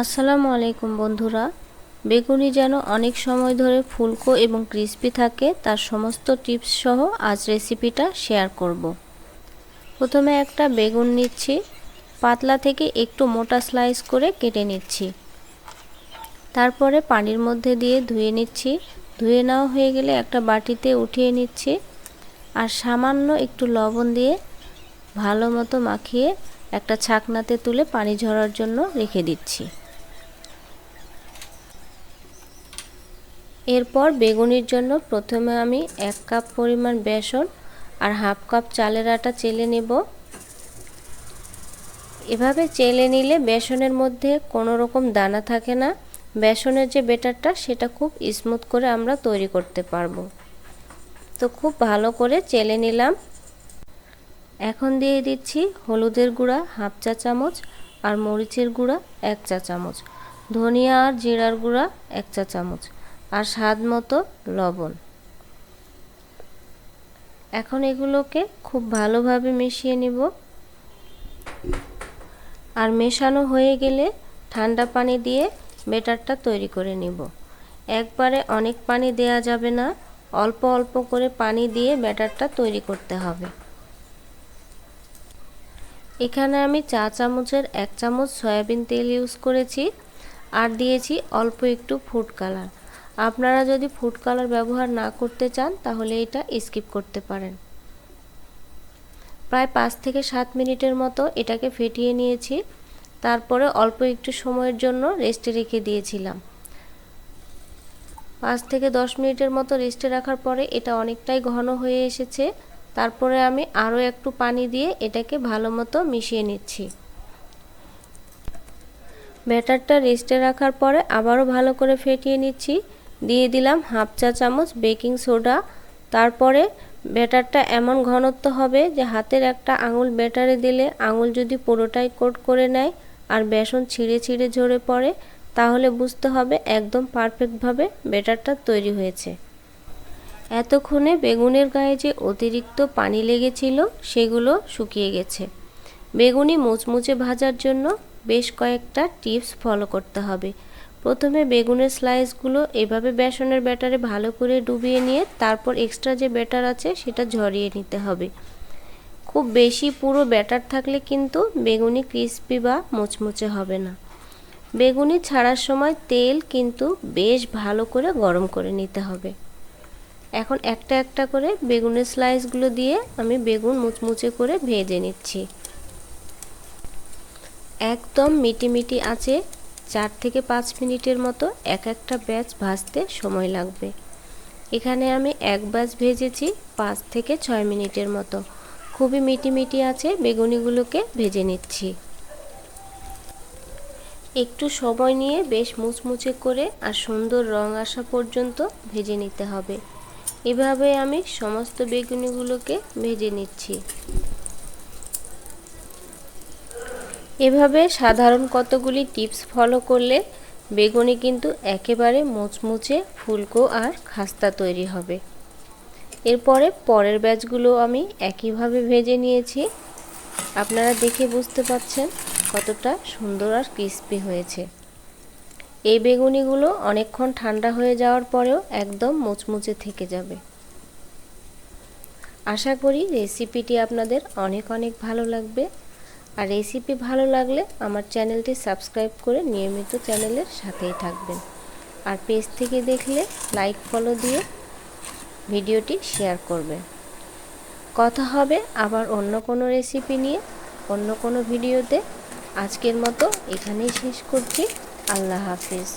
আসসালামু আলাইকুম বন্ধুরা। বেগুনি যেন অনেক সময় ধরে ফুলকো এবং ক্রিস্পি থাকে, তার সমস্ত টিপস সহ আজ রেসিপিটা শেয়ার করব। প্রথমে একটা বেগুন নিচ্ছি, পাতলা থেকে একটু মোটা স্লাইস করে কেটে নিচ্ছি। তারপরে পানির মধ্যে দিয়ে ধুয়ে নিচ্ছি। ধুয়ে নেওয়া হয়ে গেলে একটা বাটিতে উঠিয়ে নিচ্ছি আর সামান্য একটু লবণ দিয়ে ভালো মতো মাখিয়ে একটা ছাকনাতে তুলে পানি ঝরার জন্য রেখে দিচ্ছি। এরপর বেগুনির জন্য প্রথমে আমি এক কাপ পরিমাণ বেসন আর হাফ কাপ চালের আটা চেলে নেব। এভাবে চেলে নিলে বেসনের মধ্যে কোনো রকম দানা থাকে না। বেসনের যে বেটারটা সেটা খুব স্মুথ করে আমরা তৈরি করতে পারব। তো খুব ভালো করে চেলে নিলাম। এখন দিয়ে দিচ্ছি হলুদের গুঁড়া, হাফ চা চামচ আর মরিচের গুঁড়া, এক চা চামচ। ধনিয়া আর জিরার গুঁড়া, এক চা চামচ। আর স্বাদ মতো লবণ। এখন এগুলোকে খুব ভালোভাবে মিশিয়ে নিব। আর মেশানো হয়ে গেলে ঠান্ডা পানি দিয়ে বেটারটা তৈরি করে নিব। একবারে অনেক পানি দেয়া যাবে না, অল্প অল্প করে পানি দিয়ে ব্যাটারটা তৈরি করতে হবে। এখানে আমি চা চামচের এক চামচ সয়াবিন তেল ইউজ করেছি, আর দিয়েছি অল্প একটু ফুড কালার। আপনারা যদি ফুড কালার ব্যবহার না করতে চান, তাহলে এটা স্কিপ করতে পারেন। প্রায় পাঁচ থেকে সাত মিনিটের মতো এটাকে ফেটিয়ে নিয়েছি। তারপরে অল্প একটু সময়ের জন্য রেস্টে রেখে দিয়েছিলাম। পাঁচ থেকে দশ মিনিটের মতো রেস্টে রাখার পরে এটা অনেকটাই ঘন হয়ে এসেছে। তারপরে আমি আরও একটু পানি দিয়ে এটাকে ভালো মতো মিশিয়ে নিচ্ছি। ব্যাটারটা রেস্টে রাখার পরে আবারও ভালো করে ফেটিয়ে নিচ্ছি। দিয়ে দিলাম হাফ চা চামচ বেকিং সোডা। তারপরে ব্যাটারটা এমন ঘনত্ব হবে যে হাতের একটা আঙুল ব্যাটারে দিলে আঙুল যদি পুরোটাই কোট করে নেয় আর বেসন ছিঁড়ে ছিঁড়ে ঝরে পড়ে, তাহলে বুঝতে হবে একদম পারফেক্টভাবে ব্যাটারটা তৈরি হয়েছে। এতক্ষণে বেগুনের গায়ে যে অতিরিক্ত পানি লেগেছিল, সেগুলো শুকিয়ে গেছে। বেগুনি মুচমুচে ভাজার জন্য বেশ কয়েকটা টিপস ফলো করতে হবে। প্রথমে বেগুনের স্লাইসগুলো এভাবে বেসনের ব্যাটারে ভালো করে ডুবিয়ে নিয়ে তারপর এক্সট্রা যে ব্যাটার আছে সেটা ঝরিয়ে নিতে হবে। খুব বেশি পুরো ব্যাটার থাকলে কিন্তু বেগুনি ক্রিস্পি বা মুচমুচে হবে না। বেগুনি ছাড়ার সময় তেল কিন্তু বেশ ভালো করে গরম করে নিতে হবে। এখন একটা একটা করে বেগুনের স্লাইসগুলো দিয়ে আমি বেগুন মুচমুচে করে ভেজে নিচ্ছি। একদম মিটি মিটি আছে চার থেকে পাঁচ মিনিটের মতো এক একটা ব্যাচ ভাজতে সময় লাগবে। এখানে আমি এক ব্যাচ ভেজেছি পাঁচ থেকে ছয় মিনিটের মতো। খুবই মিটি মিটি আছে, বেগুনিগুলোকে ভেজে নিচ্ছি। একটু সময় নিয়ে বেশ মুচমুচে করে আর সুন্দর রং আসা পর্যন্ত ভেজে নিতে হবে। এভাবে আমি সমস্ত বেগুনিগুলোকে ভেজে নিচ্ছি। এভাবে সাধারণ কতগুলি টিপস ফলো করলে বেগুনি কিন্তু একেবারে মুচমুচে ফুলকো আর খাস্তা তৈরি হবে। এরপরে পরের ব্যাচগুলো আমি একইভাবে ভেজে নিয়েছি। আপনারা দেখে বুঝতে পাচ্ছেন কতটা সুন্দর আর ক্রিস্পি হয়েছে। এই বেগুনিগুলো অনেকক্ষণ ঠান্ডা হয়ে যাওয়ার পরেও একদম মুচমুচে থেকে যাবে। আশা করি রেসিপিটি আপনাদের অনেক অনেক ভালো লাগবে। আর রেসিপি ভালো লাগলে আমার চ্যানেলটি সাবস্ক্রাইব করে নিয়মিত চ্যানেলের সাথেই থাকবেন। আর পেজ থেকে দেখলে লাইক ফলো দিয়ে ভিডিওটি শেয়ার করবেন। কথা হবে আবার অন্য কোনো রেসিপি নিয়ে, অন্য কোনো ভিডিওতে। আজকের মতো এখানেই শেষ করছি। আল্লাহ হাফিজ।